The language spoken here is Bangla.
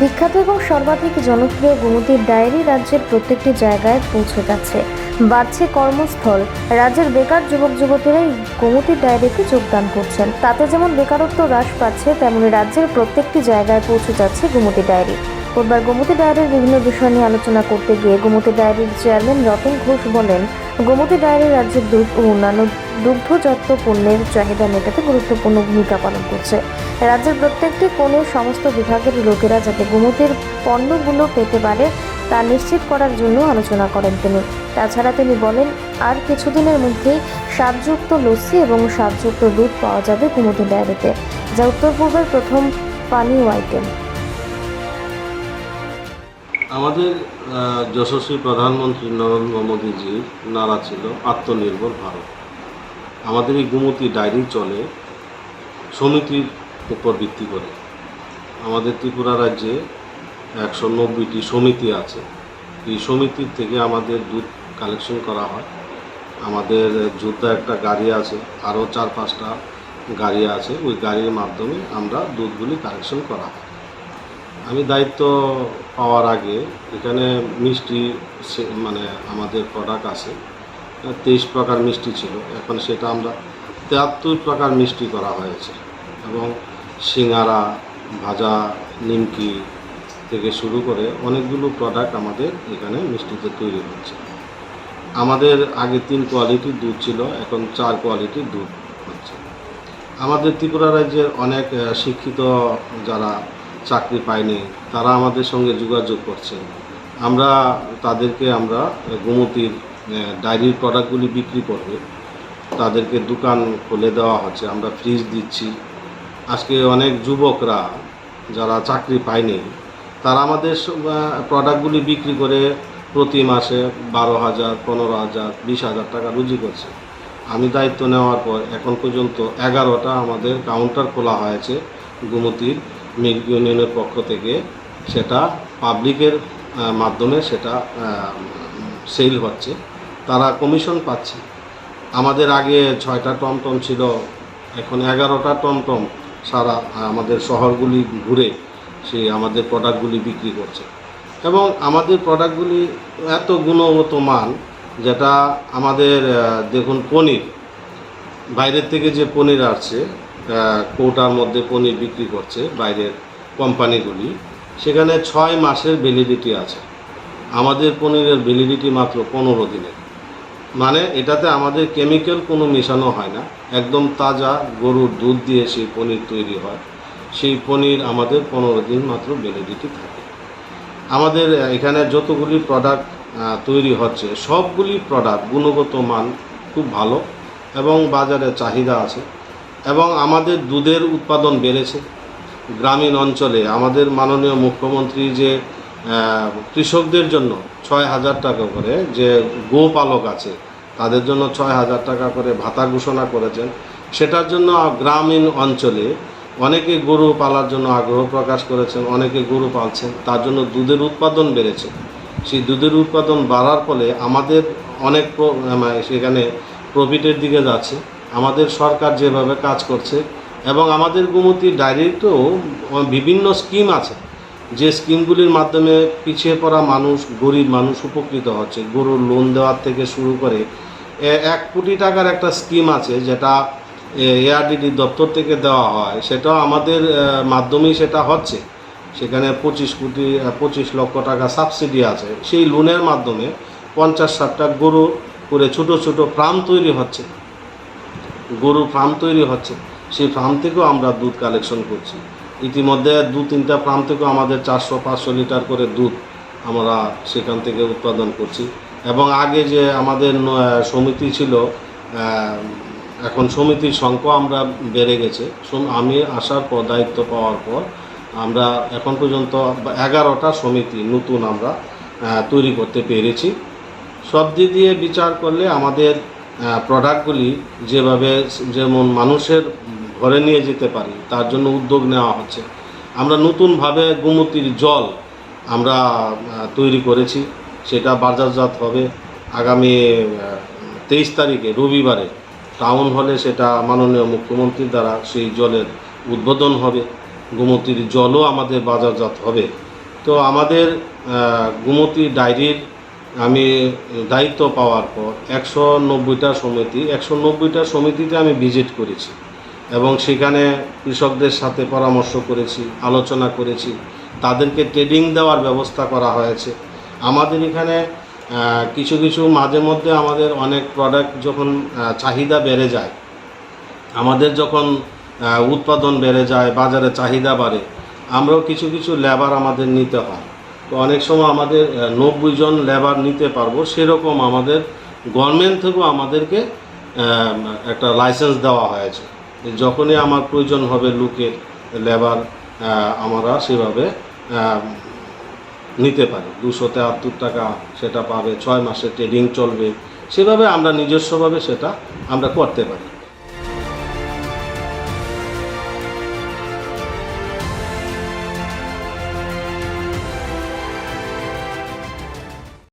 বিখ্যাত এবং সর্বাধিক জনপ্রিয় গোমতির ডায়েরি রাজ্যের প্রত্যেকটি জায়গায় পৌঁছে গেছে। বাড়ছে কর্মস্থল। রাজ্যের বেকার যুবক যুবতীরাই গোমতির ডায়েরিতে যোগদান করছেন। তাতে যেমন বেকারত্ব হ্রাস পাচ্ছে, তেমনি রাজ্যের প্রত্যেকটি জায়গায় পৌঁছে যাচ্ছে গোমতি ডায়েরি। বুধবার গোমতী ডায়েরির বিভিন্ন বিষয় নিয়ে আলোচনা করতে গিয়ে গোমতী ডায়েরির চেয়ারম্যান রতন ঘোষ বলেন, গোমতী ডায়েরি রাজ্যের দুধ ও অন্যান্য দুগ্ধজাত পণ্যের চাহিদা মেটাতে গুরুত্বপূর্ণ ভূমিকা পালন করছে। রাজ্যের প্রত্যেকটি কোণে সমস্ত বিভাগের লোকেরা যাতে গোমতীর পণ্যগুলো পেতে পারে তা নিশ্চিত করার জন্য আলোচনা করেন তিনি। তাছাড়া তিনি বলেন, আর কিছুদিনের মধ্যেই স্বাদযুক্ত লস্যি এবং স্বাদযুক্ত দুধ পাওয়া যাবে গোমতী ডায়েরিতে, যা উত্তর পূর্বের প্রথম পানীয় আইটেম। আমাদের যশস্বী প্রধানমন্ত্রী নরেন্দ্র মোদীজির নারা ছিল আত্মনির্ভর ভারত। আমাদের এই গুমতি ডায়েরি চলে সমিতির উপর ভিত্তি করে। আমাদের ত্রিপুরা রাজ্যে একশো নব্বইটি সমিতি আছে। এই সমিতির থেকে আমাদের দুধ কালেকশন করা হয়। আমাদের যোদ্ধা একটা গাড়ি আছে, আরও চার পাঁচটা গাড়ি আছে। ওই গাড়ির মাধ্যমে আমরা দুধগুলি কালেকশন করা হয়। আমি দায়িত্ব পাওয়ার আগে এখানে মিষ্টি মানে আমাদের প্রোডাক্ট আছে। তেইশ প্রকার মিষ্টি ছিল। এখন সেটা আমরা তেহাত্তর প্রকার মিষ্টি করা হয়েছে। এবং সিঙ্গারা, ভাজা, নিমকি থেকে শুরু করে অনেকগুলো প্রোডাক্ট আমাদের এখানে মিষ্টিতে তৈরি হচ্ছে আমাদের আগে তিন কোয়ালিটির দুধ ছিল, এখন চার কোয়ালিটির দুধ হচ্ছে। আমাদের ত্রিপুরা রাজ্যের অনেক শিক্ষিত যারা চাকরি পায়নি, তারা আমাদের সঙ্গে যোগাযোগ করছে। আমরা তাদেরকে আমরা গোমতির ডায়েরির প্রোডাক্টগুলি বিক্রি করবে। তাদেরকে দোকান খুলে দেওয়া হচ্ছে, আমরা ফ্রিজ দিচ্ছি। আজকে অনেক যুবকরা যারা চাকরি পায়নি, তারা আমাদের প্রোডাক্টগুলি বিক্রি করে প্রতি মাসে বারো হাজার, পনেরো হাজার, বিশ হাজার টাকা রুজি করছে। আমি দায়িত্ব নেওয়ার পর এখন পর্যন্ত এগারোটা আমাদের কাউন্টার খোলা হয়েছে গুমতির। মিল্ক ইউনিয়নের পক্ষ থেকে সেটা পাবলিকের মাধ্যমে সেটা সেল হচ্ছে। তারা কমিশন পাচ্ছে। আমাদের আগে ছয়টা টমটম ছিল, এখন এগারোটা টমটম সারা আমাদের শহরগুলি ঘুরে সে আমাদের প্রোডাক্টগুলি বিক্রি করছে। এবং আমাদের প্রোডাক্টগুলি এত গুণগত মান যেটা আমাদের দেখুন পনির, বাইরের থেকে যে পনির আসছে কৌটার মধ্যে পনির বিক্রি করছে বাইরের কোম্পানিগুলি। সেখানে ছয় মাসের ভ্যালিডিটি আছে। আমাদের পনিরের ভ্যালিডিটি মাত্র পনেরো দিনের। মানে এটাতে আমাদের কেমিক্যাল কোনো মেশানো হয় না। একদম তাজা গরুর দুধ দিয়ে সেই পনির তৈরি হয়। সেই পনির আমাদের পনেরো দিন মাত্র ভ্যালিডিটি থাকে। আমাদের এখানে যতগুলি প্রোডাক্ট তৈরি হচ্ছে, সবগুলি প্রোডাক্ট গুণগত মান খুব ভালো এবং বাজারে চাহিদা আছে। এবং আমাদের দুধের উৎপাদন বেড়েছে গ্রামীণ অঞ্চলে। আমাদের মাননীয় মুখ্যমন্ত্রী যে কৃষকদের জন্য ছয় হাজার টাকা করে যে গোপালক আছে, তাদের জন্য ছয় হাজার টাকা করে ভাতা ঘোষণা করেছেন। সেটার জন্য গ্রামীণ অঞ্চলে অনেকে গরু পালার জন্য আগ্রহ প্রকাশ করেছেন, অনেকে গরু পালছেন, তার জন্য দুধের উৎপাদন বেড়েছে। সেই দুধের উৎপাদন বাড়ার ফলে আমাদের অনেক মানে সেখানে প্রফিটের দিকে যাচ্ছে। আমাদের সরকার যেভাবে কাজ করছে এবং আমাদের গোমতী ডায়েরিতেও বিভিন্ন স্কিম আছে। যে স্কিমগুলির মাধ্যমে পিছিয়ে পড়া মানুষ, গরিব মানুষ উপকৃত হচ্ছে। গরুর লোন দেওয়ার থেকে শুরু করে এক কোটি টাকার একটা স্কিম আছে যেটা এআরডিডি দপ্তর থেকে দেওয়া হয়। সেটাও আমাদের মাধ্যমেই সেটা হচ্ছে। সেখানে পঁচিশ কোটি পঁচিশ লক্ষ টাকা সাবসিডি আছে। সেই লোনের মাধ্যমে পঞ্চাশ ষাটটা গরু করে ছোট ছোট ফার্ম তৈরি হচ্ছে। গরু ফার্ম তৈরি হচ্ছে, সেই ফার্ম থেকেও আমরা দুধ কালেকশন করছি। ইতিমধ্যে দু তিনটা ফার্ম থেকেও আমাদের চারশো, পাঁচশো লিটার করে দুধ আমরা সেখান থেকে উৎপাদন করছি। এবং আগে যে আমাদের সমিতি ছিল এখন সমিতির সংখ্যা আমরা বেড়ে গেছে। আমি আসার পর, দায়িত্ব পাওয়ার পর আমরা এখন পর্যন্ত এগারোটা সমিতি নতুন আমরা তৈরি করতে পেরেছি। সব দিক দিয়ে বিচার করলে আমাদের প্রোডাক্টগুলি যেভাবে, যেমন মানুষের ঘরে নিয়ে যেতে পারি, তার জন্য উদ্যোগ নেওয়া হচ্ছে। আমরা নতুনভাবে গোমতির জল আমরা তৈরি করেছি। সেটা বাজারজাত হবে আগামী তেইশ তারিখে, রবিবারে। টাউন হলে সেটা মাননীয় মুখ্যমন্ত্রীর দ্বারা সেই জলের উদ্বোধন হবে। গোমতির জলও আমাদের বাজারজাত হবে। তো আমাদের গুমতি ডায়েরির আমি দায়িত্ব পাওয়ার পর একশো নব্বইটা সমিতি, একশো নব্বইটা সমিতিতে আমি ভিজিট করেছি এবং সেখানে কৃষকদের সাথে পরামর্শ করেছি, আলোচনা করেছি। তাদেরকে ট্রেডিং দেওয়ার ব্যবস্থা করা হয়েছে। আমাদের এখানে কিছু কিছু মাঝে মধ্যে আমাদের অনেক প্রোডাক্ট যখন চাহিদা বেড়ে যায়, আমাদের যখন উৎপাদন বেড়ে যায়, বাজারে চাহিদা বাড়ে, আমরাও কিছু কিছু লেবার আমাদের নিতে হয়। তো অনেক সময় আমাদের নব্বই জন লেবার নিতে পারব, সেরকম আমাদের গভর্নমেন্ট থেকেও আমাদেরকে একটা লাইসেন্স দেওয়া হয়েছে। যখনই আমার প্রয়োজন হবে লোকের লেবার আমরা সেভাবে নিতে পারি। দুশো তেহাত্তর টাকা সেটা পাবে, ছয় মাসে ট্রেডিং চলবে। সেভাবে আমরা নিজস্বভাবে সেটা আমরা করতে পারি।